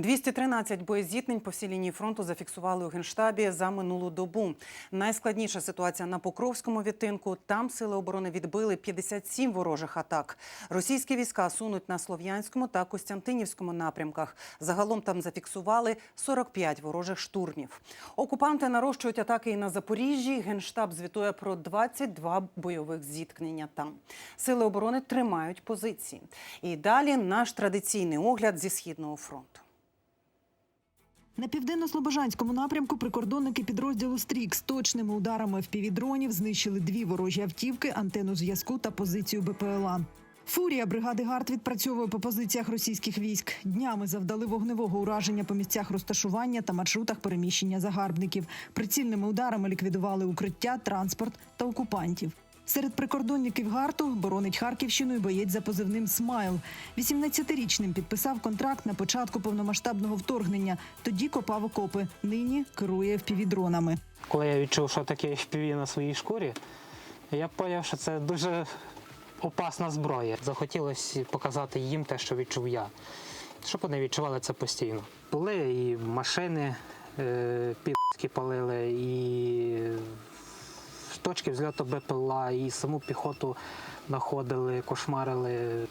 213 боєзіткнень по всій лінії фронту зафіксували у генштабі за минулу добу. Найскладніша ситуація на Покровському відтинку. Там сили оборони відбили 57 ворожих атак. Російські війська сунуть на Слов'янському та Костянтинівському напрямках. Загалом там зафіксували 45 ворожих штурмів. Окупанти нарощують атаки і на Запоріжжі. Генштаб звітує про 22 бойових зіткнення там. Сили оборони тримають позиції. І далі наш традиційний огляд зі східного фронту. На південно-слобожанському напрямку прикордонники підрозділу Стрік з точними ударами впівдронів знищили дві ворожі автівки, антенну зв'язку та позицію БПЛА. Фурія бригади ГАРД відпрацьовує по позиціях російських військ. Днями завдали вогневого ураження по місцях розташування та маршрутах переміщення загарбників. Прицільними ударами ліквідували укриття, транспорт та окупантів. Серед прикордонників гарту боронить Харківщину і боєць за позивним Смайл. 18-річним підписав контракт на початку повномасштабного вторгнення. Тоді копав окопи. Нині керує впівдронами. Коли я відчув, що таке FPV на своїй шкурі, я зрозумів, що це дуже опасна зброя. Захотілося показати їм те, що відчув я, щоб вони відчували це постійно. Були і машини е, підські палили, і точки взльоту БПЛА, і саму піхоту знаходили, кошмарили.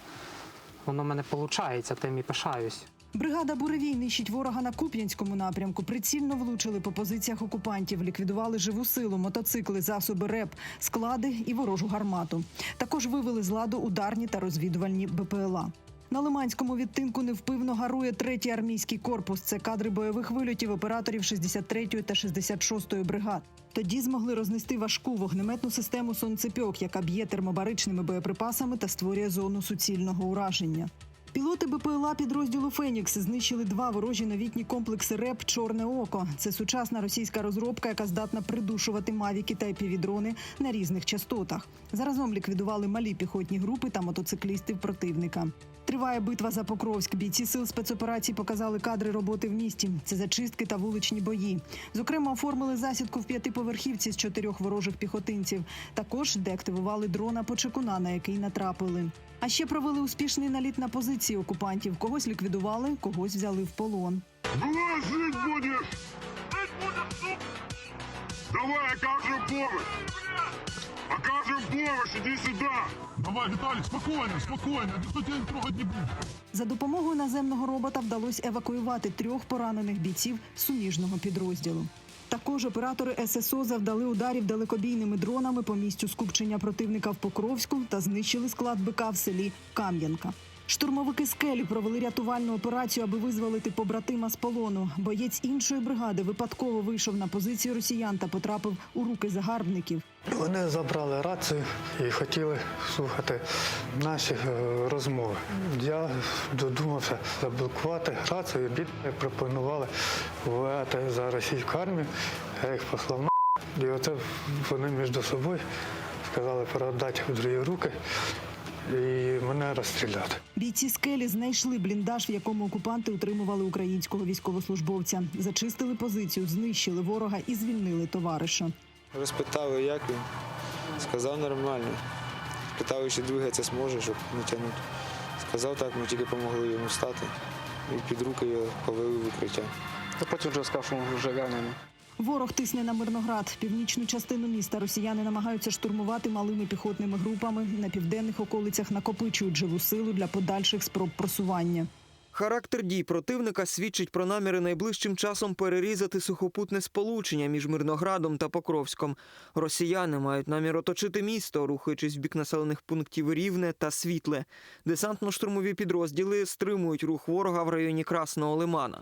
Воно в мене виходить, тим і пишаюсь. Бригада буревій нищить ворога на Куп'янському напрямку. Прицільно влучили по позиціях окупантів, ліквідували живу силу, мотоцикли, засоби РЕП, склади і ворожу гармату. Також вивели з ладу ударні та розвідувальні БПЛА. На Лиманському відтинку невпивно гарує третій армійський корпус. Це кадри бойових вильотів операторів 63-ї та 66-ї бригад. Тоді змогли рознести важку вогнеметну систему сонцепьок, яка б'є термобаричними боєприпасами та створює зону суцільного ураження. Пілоти БПЛА підрозділу Фенікс знищили два ворожі новітні комплекси РЕП Чорне око. Це сучасна російська розробка, яка здатна придушувати мавіки та епівідрони на різних частотах. Заразом ліквідували малі піхотні групи та мотоциклістів противника. Триває битва за Покровськ. Бійці сил спецоперацій показали кадри роботи в місті. Це зачистки та вуличні бої. Зокрема, оформили засідку в п'ятиповерхівці з чотирьох ворожих піхотинців. Також деактивували дрона Почекуна, на який натрапили. А ще провели успішний наліт на позиції окупантів. Когось ліквідували, когось взяли в полон. Давай жить сука! Давай, окажем помощь! Окажем помощь, иди сюда! Давай, Виталик, спокойно, спокойно, никто тебя трогать не будет. За допомогою наземного робота вдалося евакуювати трьох поранених бійців суміжного підрозділу. Також оператори ССО завдали ударів далекобійними дронами по місцю скупчення противника в Покровську та знищили склад БК в селі Кам'янка. Штурмовики скелі провели рятувальну операцію, аби визволити побратима з полону. Боєць іншої бригади випадково вийшов на позицію росіян та потрапив у руки загарбників. Вони забрали рацію і хотіли слухати наші е, розмови. Я додумався заблокувати рацію, і пропонували воювати за російську армію. Я їх послав на і оце вони між собою сказали передати в другі руки і мене розстріляти. Бійці скелі знайшли бліндаж, в якому окупанти утримували українського військовослужбовця. Зачистили позицію, знищили ворога і звільнили товариша. Розпитали, як він. Сказав нормально. Питали, чи двигатися зможе, щоб не тягнути. Сказав так, ми тільки допомогли йому встати. І під руки його повели в укриття. А потім вже сказав, що вже ранений. Ворог тисне на Мирноград. Північну частину міста росіяни намагаються штурмувати малими піхотними групами. На південних околицях накопичують живу силу для подальших спроб просування. Характер дій противника свідчить про наміри найближчим часом перерізати сухопутне сполучення між Мирноградом та Покровськом. Росіяни мають намір оточити місто, рухаючись в бік населених пунктів Рівне та Світле. Десантно-штурмові підрозділи стримують рух ворога в районі Красного Лимана.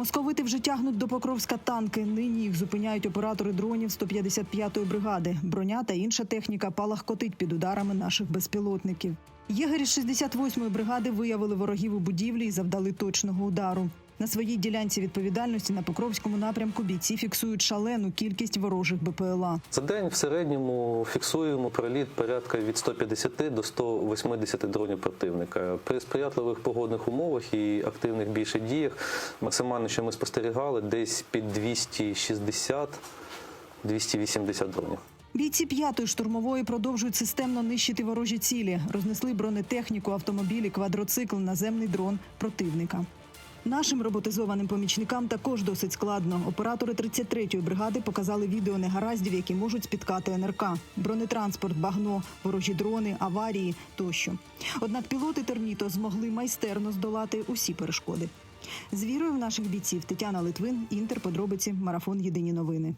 Московити вже тягнуть до Покровська танки. Нині їх зупиняють оператори дронів 155-ї бригади. Броня та інша техніка палахкотить під ударами наших безпілотників. Єгері 68-ї бригади виявили ворогів у будівлі і завдали точного удару. На своїй ділянці відповідальності на Покровському напрямку бійці фіксують шалену кількість ворожих БПЛА. За день в середньому фіксуємо приліт порядка від 150 до 180 дронів противника. При сприятливих погодних умовах і активних більше діях максимально, що ми спостерігали, десь під 260-280 дронів. Бійці п'ятої штурмової продовжують системно нищити ворожі цілі. Рознесли бронетехніку, автомобілі, квадроцикл, наземний дрон противника. Нашим роботизованим помічникам також досить складно. Оператори 33-ї бригади показали відео негараздів, які можуть спіткати НРК. Бронетранспорт, багно, ворожі дрони, аварії тощо. Однак пілоти терміто змогли майстерно здолати усі перешкоди. З вірою в наших бійців Тетяна Литвин, Інтер, подробиці, марафон Єдині новини.